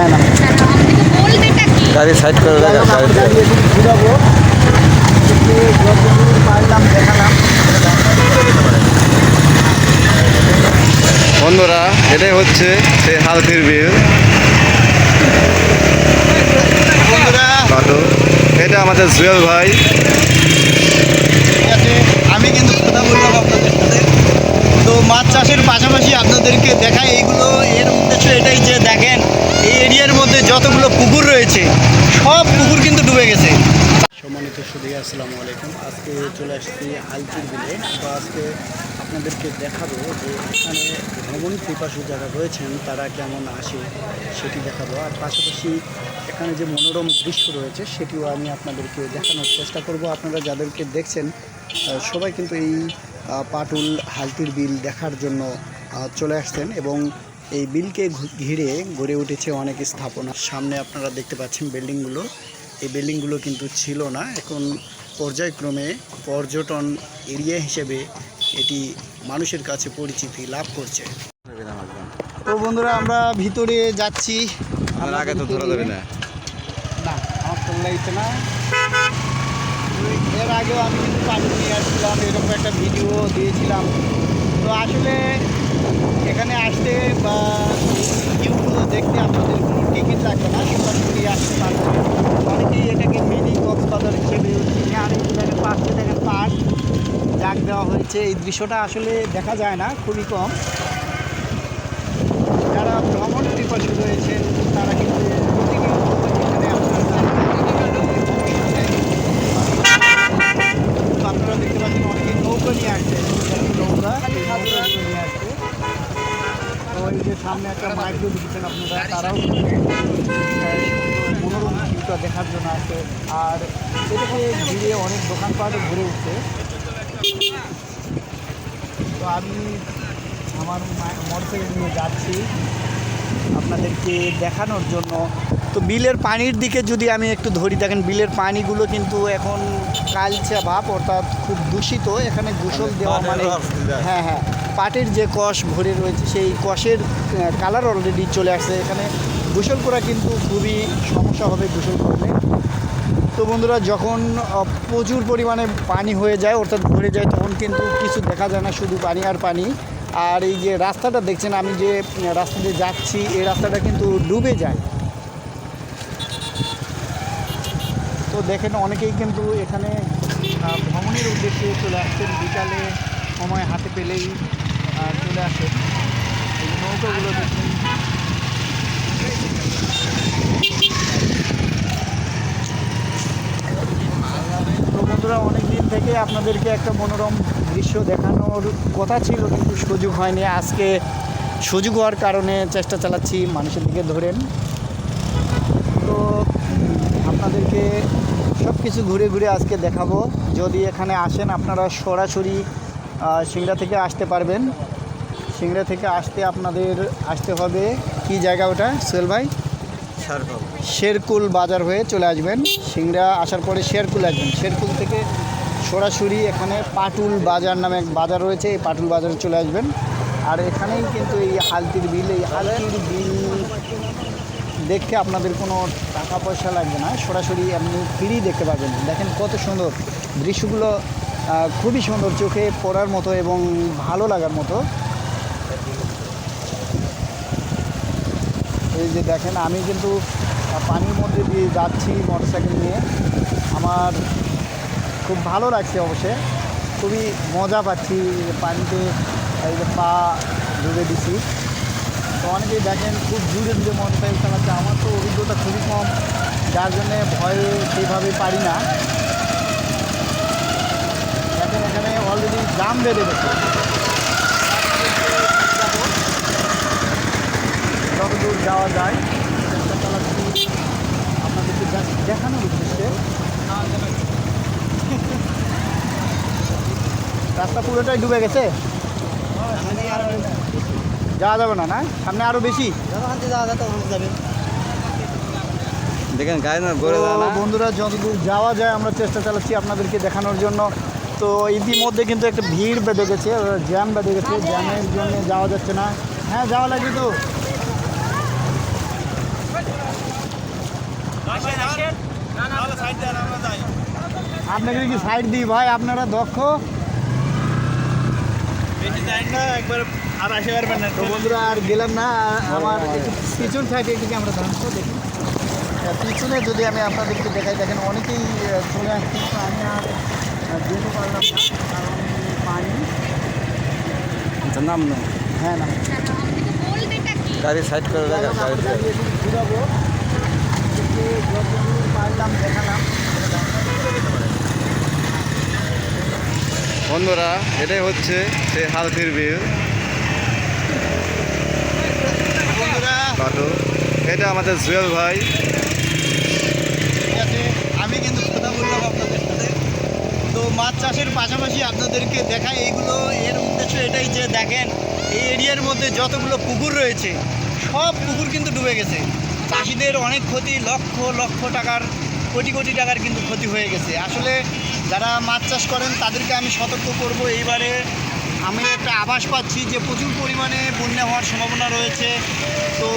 হ্যাঁ না। গাড়ি সাইড করে ঘুরাবো পারলাম দেখালাম বন্ধুরা এটাই হচ্ছে সেই হালদির বিল। এটা আমাদের জুয়েল ভাই। আমি কিন্তু কথা বললাম আপনাদের সাথে। মাছ চাষের পাশাপাশি আপনাদেরকে দেখাই, এইগুলো এর উদ্দেশ্য এটাই যে দেখেন, এই এরিয়ার মধ্যে যতগুলো পুকুর রয়েছে, সব পুকুর কিন্তু ডুবে গেছে। সম্মানিত সুদী আসসালামু আলাইকুম। আজকে চলে আসছি আলচির বিলে। তো আজকে আপনাদেরকে দেখাবো যে এখানে ভ্রমণ পিপাসু যারা রয়েছেন, তারা কেমন আসে সেটি দেখাবো। আর পাশাপাশি এখানে যে মনোরম দৃশ্য রয়েছে, সেটিও আমি আপনাদেরকে দেখানোর চেষ্টা করব। আপনারা যাদেরকে দেখছেন সবাই কিন্তু এই পাটুল হালতির বিল দেখার জন্য চলে আসছেন এবং এই বিলকে ঘিরে গড়ে উঠেছে অনেক স্থাপনা। সামনে আপনারা দেখতে পাচ্ছেন বিল্ডিংগুলো। এই বিল্ডিংগুলো কিন্তু ছিল না। এখন পর্যায়ক্রমে পর্যটন এরিয়া হিসেবে এটি মানুষের কাছে পরিচিতি লাভ করছে। তো বন্ধুরা আমরা ভিতরে যাচ্ছি। আগে তো ধরা যাবে না। না আমার না। এর আগেও আমি কিন্তু পানি নিয়ে আসছিলাম, এরকম একটা ভিডিও দিয়েছিলাম। তো আসলে এখানে আসতে বা ভিউগুলো দেখতে আপনাদের কোনো টিকিট লাগবে না সরাসরি আসতে পারবে অনেকেই এটাকে মিনি কক্সবাজার হিসেবে চিনে আর দেখেন পাশে দেখেন পার্ক। ডাক দেওয়া হয়েছে। এই দৃশ্যটা আসলে দেখা যায় না, খুবই কম। যারা ভ্রমণ পিপাসু রয়েছেন তারা কিন্তু প্রতিনিয়ত এখানে আপনারা তো আপনারা দেখতে পাচ্ছেন অনেকে নৌকা নিয়ে আসছে নৌকা এই নৌকাগুলো নিয়ে আসছে তো এই যে সামনে একটা মাইক্রো দিচ্ছেন আপনারা তারাও কিন্তু, আহ, মনোরম জন্য আসে আর এটাকে ঘিরে অনেক দোকানপাট ঘুরে উঠছে। তো আমি আমার মোটরসাইকেল নিয়ে যাচ্ছি আপনাদেরকে দেখানোর জন্য। তো বিলের পানির দিকে যদি আমি একটু ধরি দেখেন বিলের পানিগুলো কিন্তু এখন কালচে ভাব অর্থাৎ খুব দূষিত। এখানে গোসল দেওয়া মানে হ্যাঁ হ্যাঁ। পাটের যে কষ ভরে রয়েছে সেই কষের কালার অলরেডি চলে আসছে। এখানে গোসল করা কিন্তু খুবই সমস্যা হবে গোসল করলে। তো বন্ধুরা, যখন প্রচুর পরিমাণে পানি হয়ে যায়, অর্থাৎ ভরে যায়, তখন কিন্তু কিছু দেখা যায় না, শুধু পানি আর পানি। আর এই যে রাস্তাটা দেখছেন, আমি যে রাস্তা দিয়ে যাচ্ছি, এই রাস্তাটা কিন্তু ডুবে যায়। তো দেখেন, অনেকেই কিন্তু এখানে ভ্রমণের উদ্দেশ্যে চলে আসছেন। বিকালে সময় হাতে পেলেই চলে আসেন। এই নৌকাগুলো দেখছেন বন্ধুরা অনেক দিন থেকে আপনাদেরকে একটা মনোরম দৃশ্য দেখানোর কথা ছিল, কিন্তু সুযোগ হয়নি। আজকে সুযোগ হওয়ার কারণে চেষ্টা চালাচ্ছি মানুষের দিকে ধরেন। তো, আপনাদেরকে সব কিছু ঘুরে ঘুরে আজকে দেখাবো। যদি এখানে আসেন, আপনারা সরাসরি সিংড়া থেকে আসতে পারবেন। সিংড়া থেকে আসতে আপনাদের, আসতে হবে। কি জায়গা ওটা? সোহেল ভাই? শেরকুল বাজার হয়ে চলে আসবেন। সিংড়া আসার পরে শেরকুল আসবেন। শেরকুল থেকে সরাসরি এখানে পাটুল বাজার নামে এক বাজার রয়েছে। এই পাটুল বাজারে চলে আসবেন। আর এখানেই কিন্তু এই হালতির বিল, এই হালতির বিল দেখতে আপনাদের কোনো টাকা পয়সা লাগবে না। সরাসরি আপনি ফ্রি দেখতে পাবেন। দেখেন কত সুন্দর। দৃশ্যগুলো খুবই সুন্দর চোখে পড়ার মতো এবং ভালো লাগার মতো। এই যে দেখেন, আমি কিন্তু পানির মধ্যে দিয়ে যাচ্ছি মোটরসাইকেল নিয়ে। আমার খুব ভালো লাগছে অবশ্যই। খুবই মজা পাচ্ছি পানিতে, এই যে পা ডুবে দিছি। তো অনেকেই দেখেন, খুব জোরে জোরে মোটরসাইকেল চালাচ্ছে। আমার তো অভিজ্ঞতা খুবই কম, যার জন্যে ভয়ে সেইভাবে পারি না। দেখেন, এখানে অলরেডি জাম বেড়ে গেছে যতদূর যাওয়া যায়। আপনাদেরকে দেখানোর উদ্দেশ্যে। রাস্তা পুরোটাই ডুবে গেছে? যাওয়া যাবে না না? সামনে আরও বেশি। দেখেন গাড়ি না যায় বন্ধুরা যতদূর যাওয়া যায় আমরা চেষ্টা চালাচ্ছি আপনাদেরকে দেখানোর জন্য। তো ইতিমধ্যে কিন্তু একটা ভিড় বেঁধে গেছে জ্যাম বেঁধে গেছে। জ্যামের জন্য যাওয়া যাচ্ছে না। হ্যাঁ যাওয়া লাগবে তো। আপনাকে কি সাইড দিই? ভাই আপনারা দক্ষ। তো বন্ধুরা আর গেলাম না আমার একটু পিছন সাইডে একটু আমরা ধরুন তো দেখি। আহ, পিছনে যদি আমি আপনাদেরকে দেখাই দেখেন অনেকেই আহ, চলে আসছে তো আমি আর আহ, যেতে পারলাম না কারণ পানি। আচ্ছা নাম না হ্যাঁ না কেন আমাকে তো বলবেটা কি গাড়ি সাইড করে যাই দেখা হোক, আমরা একটু ঘুরাবো। একটু যতদূর পারলাম দেখালাম। বন্ধুরা এটাই হচ্ছে সেই হালতির বিল। কাটো এটা আমাদের জুয়েল ভাই। আমি কিন্তু কথা বললাম আপনাদের সাথে। তো মাছ চাষের পাশাপাশি আপনাদেরকে দেখায় এইগুলো। এর উদ্দেশ্য এটাই যে দেখেন এই এরিয়ার মধ্যে যতগুলো পুকুর রয়েছে সব পুকুর কিন্তু ডুবে গেছে। চাষিদের অনেক ক্ষতি লক্ষ লক্ষ টাকার কোটি কোটি টাকার কিন্তু ক্ষতি হয়ে গেছে। আসলে যারা মাছ চাষ করেন, তাদেরকে আমি সতর্ক করব। এইবারে আমি একটা আভাস পাচ্ছি যে প্রচুর পরিমাণে বন্যা হওয়ার সম্ভাবনা রয়েছে। তো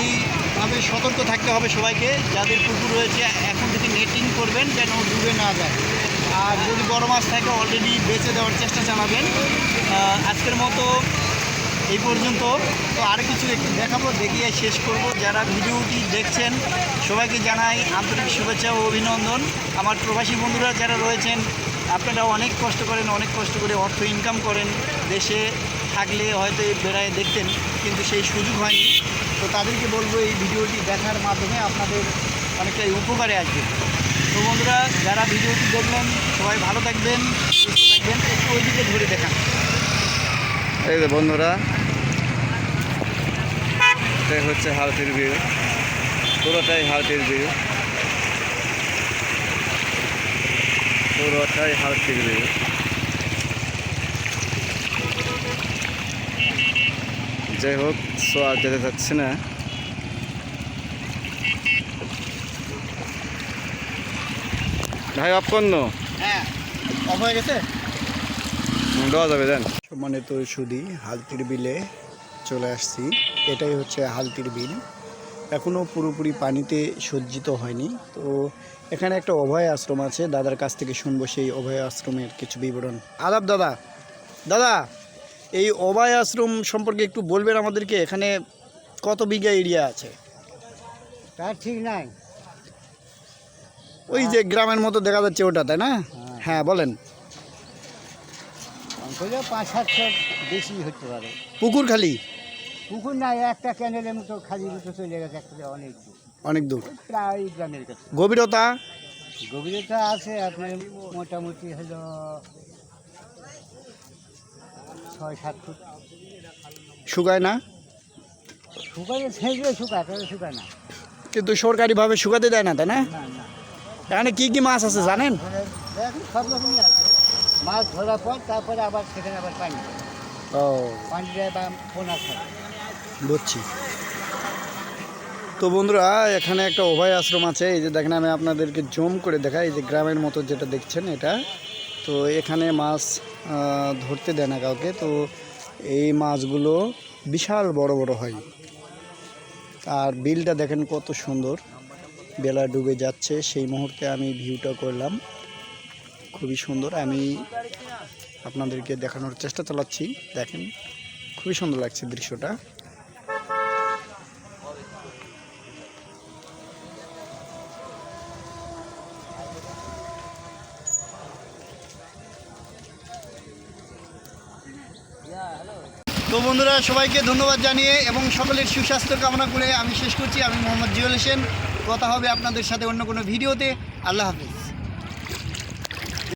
এইভাবে সতর্ক থাকতে হবে সবাইকে। যাদের পুকুর রয়েছে, এখন থেকে নেটিং করবেন যেন ডুবে না যায়। আর যদি বড় মাছ থাকে অলরেডি বেঁচে দেওয়ার চেষ্টা চালাবেন। আজকের মতো এই পর্যন্ত। তো আর কিছু দেখাবো, দেখিয়ে শেষ করব। যারা ভিডিওটি দেখছেন, সবাইকে জানাই আন্তরিক শুভেচ্ছা ও অভিনন্দন। আমার প্রবাসী বন্ধুরা যারা রয়েছেন, আপনারা অনেক কষ্ট করেন, অনেক কষ্ট করে অর্থ ইনকাম করেন। দেশে থাকলে হয়তো বেড়ায় দেখতেন, কিন্তু সেই সুযোগ হয়নি। তো তাদেরকে বলব, এই ভিডিওটি দেখার মাধ্যমে আপনাদের অনেকটাই উপকারে আসবে। তো বন্ধুরা, যারা ভিডিওটি দেখলেন, সবাই ভালো থাকবেন, সুস্থ থাকবেন। একটু ওইদিকে ধরে দেখান। এই বন্ধুরা এটাই হচ্ছে হালতির বিল পুরোটাই হালতির বিল পুরোটাই হালতির বিল যাই হোক সো আর যেতে যাচ্ছে না। ভাই অফ করন হ্যাঁ অফ হয়ে গেছে? দেওয়া যাবে দেন। সম্মানিত সুদি হালতির বিলে চলে আসছি। এটাই হচ্ছে হালতির বিল এখনও পুরোপুরি পানিতে সজ্জিত হয়নি। তো এখানে একটা অভয় আশ্রম আছে। দাদার কাছ থেকে শুনব সেই অভয় আশ্রমের কিছু বিবরণ। আদাব দাদা। দাদা এই অভয় আশ্রম সম্পর্কে একটু বলবেন আমাদেরকে। এখানে কত বিঘা এরিয়া আছে? তার ঠিক নাই। ওই যে গ্রামের মতো দেখা যাচ্ছে ওটা তাই না? হ্যাঁ। বলেন। পাঁচ সাতশো বেশি হতে পারে। পুকুর খালি? পুকুর নাই একটা ক্যানেলের মতো খালি মতো চলে গেছে একটা অনেক দূর। অনেক দূর। প্রায় গ্রামের কাছে। গভীরতা? গভীরতা আছে আপনার মোটামুটি হলো ছয় সাত ফুট। শুকায় না? শুকালে ছেঁচলে শুকায় তবে শুকায় না। কিন্তু সরকারিভাবে শুকাতে দেয় না তাই না? এখানে কি কি মাছ আছে জানেন? সব রকমই আছে। মাছ ধরার পর তারপরে আবার সেখানে আবার পানি ও। পানি দেয় বা পোনা খায়। বুঝছি। তো বন্ধুরা, এখানে একটা অভয় আশ্রম আছে। এই যে দেখেন, আমি আপনাদেরকে জম করে দেখাই। এই যে গ্রামের মতো যেটা দেখছেন এটা। তো এখানে মাছ ধরতে দেয় না কাউকে। তো এই মাছগুলো বিশাল বড় বড় হয়। আর বিলটা দেখেন কত সুন্দর। বেলা ডুবে যাচ্ছে। সেই মুহূর্তে আমি ভিউটা করলাম। খুবই সুন্দর। আমি আপনাদেরকে দেখানোর চেষ্টা চালাচ্ছি। দেখেন, খুবই সুন্দর লাগছে দৃশ্যটা। তো বন্ধুরা, সবাইকে ধন্যবাদ জানিয়ে এবং সকলের সুস্বাস্থ্য কামনা করে আমি শেষ করছি। আমি মোহাম্মদ জিউল হোসেন। কথা হবে আপনাদের সাথে অন্য কোনো ভিডিওতে। আল্লাহ হাফিজ।